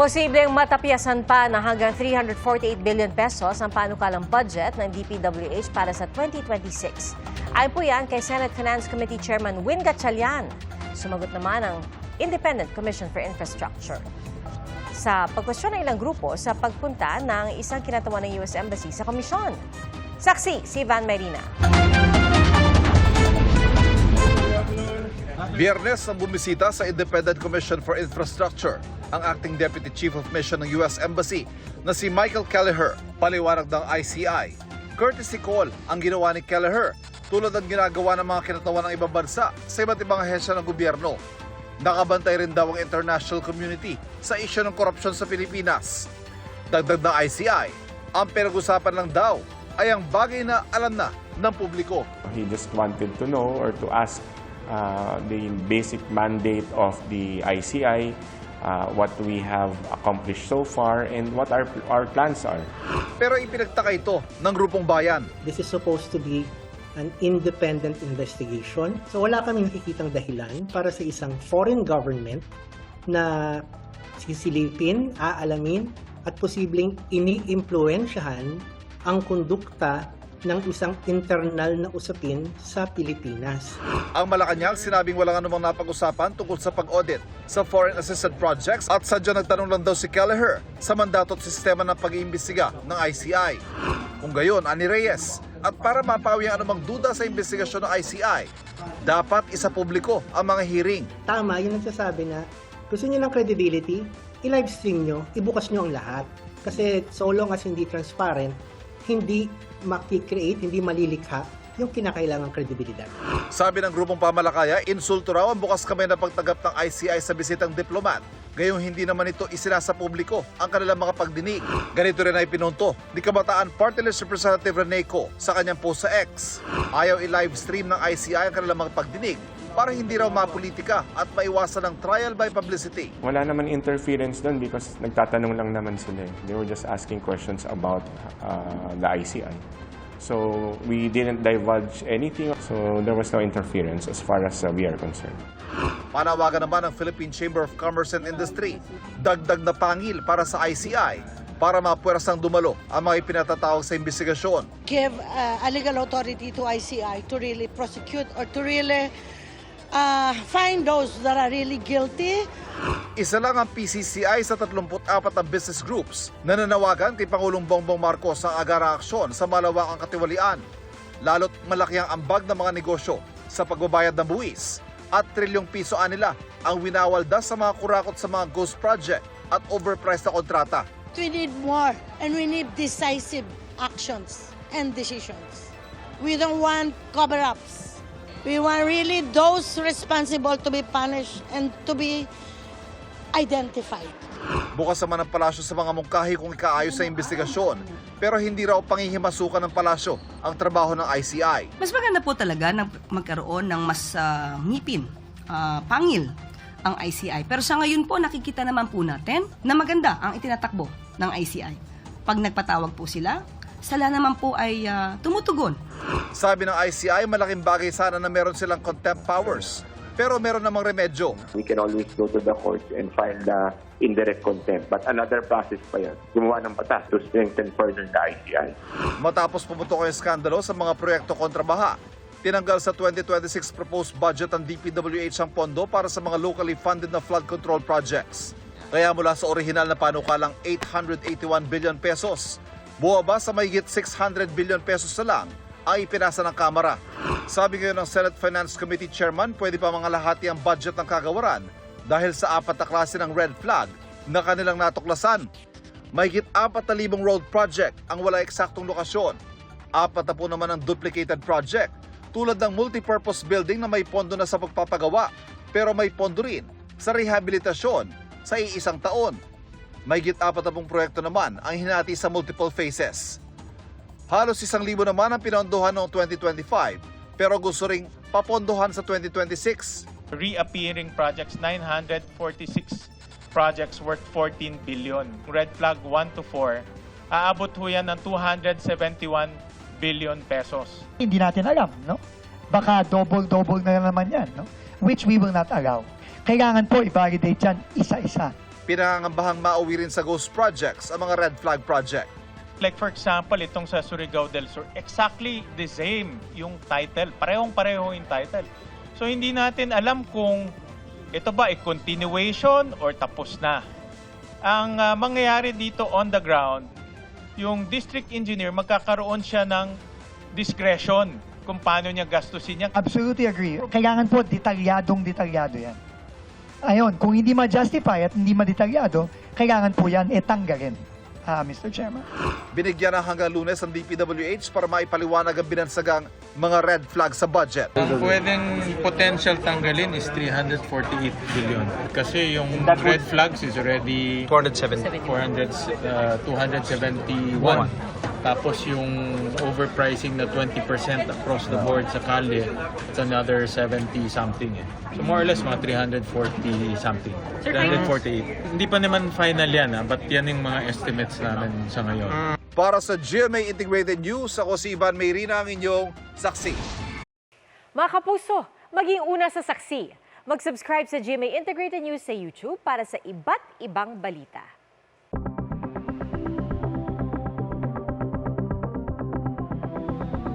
Posibleng matapiasan pa na hanggang 348 billion pesos ang panukalang budget ng DPWH para sa 2026. Ayon po yan kay Senate Finance Committee Chairman Win Gatchalian. Sumagot naman ang Independent Commission for Infrastructure sa pagkwestiyon ng ilang grupo sa pagpunta ng isang kinatawan ng US Embassy sa komisyon. Saksi si Van Marina. Biyernes ang bumisita sa Independent Commission for Infrastructure ang acting Deputy Chief of Mission ng US Embassy na si Michael Kelleher, paliwanag ng ICI. Courtesy call ang ginawa ni Kelleher tulad ng ginagawa ng mga kinatawan ng ibang bansa sa iba't ibang ahensya ng gobyerno. Nakabantay rin daw ang international community sa isyu ng korupsyon sa Pilipinas. Dagdag ng ICI, ang pinag-usapan lang daw ay ang bagay na alam na ng publiko. He just wanted to know or to ask uh, the basic mandate of the ICI, uh, what we have accomplished so far, and what our, our plans are. Pero ipinagtaka ito ng grupong bayan This is supposed to be an independent investigation. So wala kaming nakikitang dahilan para sa isang foreign government na sisilipin, aalamin, at posibleng ini-impluensyahan ang kondukta ng isang internal na usapin sa Pilipinas. Ang Malacanang sinabing walang anumang napag-usapan tungkol sa pag-audit sa foreign assisted projects at sadya nagtanong lang daw si Kelleher sa mandato at sistema ng pag-iimbestiga ng ICI. Kung gayon, ani Reyes, at para mapawi ang anumang duda sa investigasyon ng ICI, dapat isa publiko ang mga hearing. Tama, yung nagsasabi na gusto niyo ng credibility, i-livestream nyo, ibukas nyo ang lahat. Kasi so long as hindi transparent, hindi makikreate, hindi malilikha yung kinakailangang kredibilidad. Sabi ng grupong pamalakaya, insulto raw ang bukas kamay na pagtanggap ng ICI sa bisitang diplomat. Gayong hindi naman ito isinasa publiko ang kanilang mga pagdinig. Ganito rin ay pinunto ni Kabataan Party List Representative Rene Co sa kanyang post sa X. Ayaw i-livestream ng ICI ang kanilang mga pagdinig para hindi raw mapolitika at maiwasan ng trial by publicity. Wala naman interference doon because nagtatanong lang naman sila. eh. They were just asking questions about uh, the ICI. So we didn't divulge anything, so there was no interference as far as uh, we are concerned. Panawagan naman ng Philippine Chamber of Commerce and Industry, dagdag na pangil para sa ICI para mapuwersang dumalo ang mga ipinatatawag sa investigasyon. give uh, a legal authority to ICI to really prosecute or to really uh, find those that are really guilty. Isa lang ang PCCI sa 34 na business groups na nanawagan kay Pangulong Bongbong Marcos ang agara aksyon sa malawakang katiwalian. Lalo't malaki ang ambag ng mga negosyo sa pagbabayad ng buwis at trilyong piso anila ang winawalda sa mga kurakot sa mga ghost project at overpriced na kontrata. We need more and we need decisive actions and decisions. We don't want cover-ups. We want really those responsible to be punished and to be identified. Bukas naman ang palasyo sa mga mungkahi kung ikaayos sa investigasyon pero hindi raw pangihimasukan ng palasyo ang trabaho ng ICI. Mas maganda po talaga na magkaroon ng mas ah, ngipin, ah, pangil ang ICI. Pero sa ngayon po, nakikita naman po natin na maganda ang itinatakbo ng ICI. Pag nagpatawag po sila, sila naman po ay ah, tumutugon. Sabi ng ICI, malaking bagay sana na meron silang contempt powers. Pero meron namang remedyo. we can always go to the courts and file the indirect contempt. But another process pa yan, gumawa ng batas to strengthen further the ICI. Matapos pumutok ang skandalo sa mga proyekto kontra baha, tinanggal sa 2026 proposed budget ng DPWH ang pondo para sa mga locally funded na flood control projects. Kaya mula sa orihinal na panukalang 881 billion pesos, buwaba sa mahigit 600 billion pesos na lang ang ipinasa ng Kamara. Sabi ngayon ng Senate Finance Committee Chairman, pwede pa mga lahati ang budget ng kagawaran dahil sa apat na klase ng red flag na kanilang natuklasan. Mahigit 4,000 road project ang wala eksaktong lokasyon. Apat na po naman ang duplicated project tulad ng multipurpose building na may pondo na sa pagpapagawa pero may pondo rin sa rehabilitasyon sa iisang taon. Mahigit 40 proyekto naman ang hinati sa multiple phases. Halos isang libo naman ang pinondohan noong 2025 pero gusto ring papondohan sa 2026. reappearing projects, 946 projects worth 14 billion. Red flag 1 to 4, aabot ho yan ng 271 billion pesos. hindi natin alam, no? Baka double-double na naman yan, no? Which we will not allow. Kailangan po i-validate yan isa-isa. Pinangangambahang mauwi rin sa ghost projects ang mga red flag project. Like for example, itong sa Surigao del Sur, exactly the same yung title. Parehong-pareho yung title. So hindi natin alam kung ito ba ay continuation or tapos na. Ang ah, mangyayari dito on the ground, yung district engineer magkakaroon siya ng discretion kung paano niya gastusin yan. Absolutely agree. Kailangan po detalyadong detalyado yan. Ayon, kung hindi ma-justify at hindi ma-detalyado, kailangan po yan etanggalin, ah, Mr. Chairman. Binigyan ng hanggang lunes ang DPWH para maipaliwanag ang binansagang mga red flag sa budget. Ang pwedeng potential tanggalin is 348 billion. Kasi yung red flags is already 270. 400, uh, 271. Tapos yung overpricing na 20% across the board sa kalye, it's another 70 something. Eh. So more or less mga 340 something. 348. Hindi pa naman final yan, ah, but yan yung mga estimates namin sa ngayon. Para sa GMA Integrated News, ako si Ivan Mayrina ang inyong saksi. Mga kapuso, maging una sa saksi. Mag-subscribe sa GMA Integrated News sa YouTube para sa iba't ibang balita.